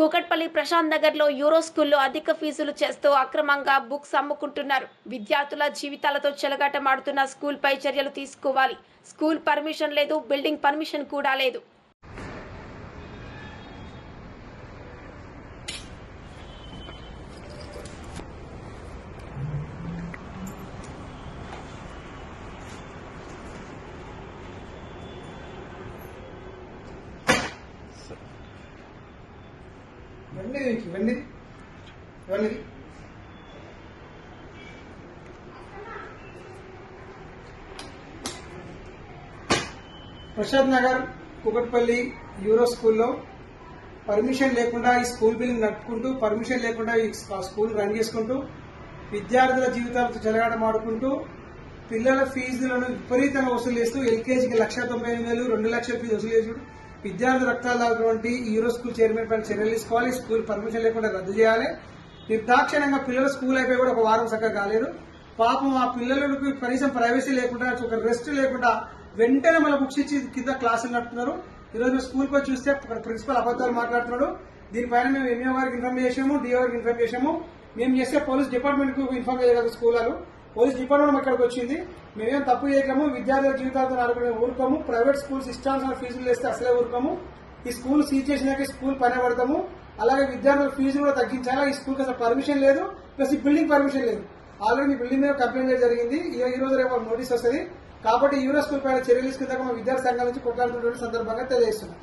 కూకట్పల్లి నగర్లో యూరో స్కూల్లో అధిక ఫీజులు చేస్తూ అక్రమంగా బుక్స్ అమ్ముకుంటున్నారు. విద్యార్థుల జీవితాలతో చెలగాటమాడుతున్న స్కూల్ పై చర్యలు తీసుకోవాలి. స్కూల్ పర్మిషన్ లేదు బిల్డింగ్ పర్మిషన్ కూడా లేదు. ఇవన్నీ ఇవన్నీ ఇవన్నీ ప్రసాద్ నగర్ కుకట్పల్లి యూరో స్కూల్లో పర్మిషన్ లేకుండా ఈ స్కూల్ బిల్డింగ్ నడుపుకుంటూ పర్మిషన్ లేకుండా ఈ స్కూల్ రన్ చేసుకుంటూ విద్యార్థుల జీవితాలతో చెలగాటమాడుకుంటూ పిల్లల ఫీజులను విపరీతంగా వసూలు చేస్తూ ఎల్కేజీకి లక్ష తొంభై ఎనిమిది వేలు రెండు లక్షల ఫీజు వసూలు చేసుడు విద్యార్థి రక్తాలు తాగినటువంటి యూరో స్కూల్ చైర్మన్ పైన చర్యలు తీసుకోవాలి. స్కూల్ పర్మిషన్ లేకుండా రద్దు చేయాలి. నిర్దాక్షిణ్యంగా పిల్లలు స్కూల్ అయిపోయి కూడా ఒక వారం చక్కగా కాలేదు పాపం ఆ పిల్లలకు కనీసం ప్రైవసీ లేకుండా ఒక రెస్ట్ లేకుండా వెంటనే మళ్ళీ బుక్స్ ఇచ్చి కింద క్లాసులు నడుపుతున్నారు. ఈరోజు మేము స్కూల్కి వచ్చి చూస్తే ప్రిన్సిపల్ అబద్ధాలు మాట్లాడుతున్నాడు. దీనిపైన మేము ఎంఏ వారికి ఇన్ఫార్మ్ చేసాము డిఓ వారికి ఇన్ఫార్మ్ చేసాము. మేము చేస్తే పోలీస్ డిపార్ట్మెంట్కు ఇన్ఫార్మ్ చేయగలరు స్కూల్ పోలీస్ డిపార్ట్మెంట్ ఇక్కడికి వచ్చింది? మేమేం తప్పు చేయకము విద్యార్థుల జీవితాలతో ఆడుకునే ఊరుకోము ప్రైవేట్ స్కూల్స్ ఇష్టానుసార ఫీజులు వేస్తే అసలే ఊరుకోము. ఈ స్కూల్ సీజ్ చేసినాక స్కూల్ పని పడతాము. అలాగే విద్యార్థుల ఫీజు కూడా తగ్గించాలా? ఈ స్కూల్కి అసలు పర్మిషన్ లేదు ప్లస్ ఈ బిల్డింగ్ పర్మిషన్ లేదు. ఆల్రెడీ బిల్డింగ్ మీద కంప్లైంట్ చేయడం జరిగింది. ఈ- రోజు రేపు నోటీస్ వస్తుంది. కాబట్టి యూరో స్కూల్ పైన చర్యలు తీసుకుందాక మా విద్యార్థి సంఘాల నుంచి కొట్లాడుతున్న సందర్భంగా తెలియజేస్తున్నాం.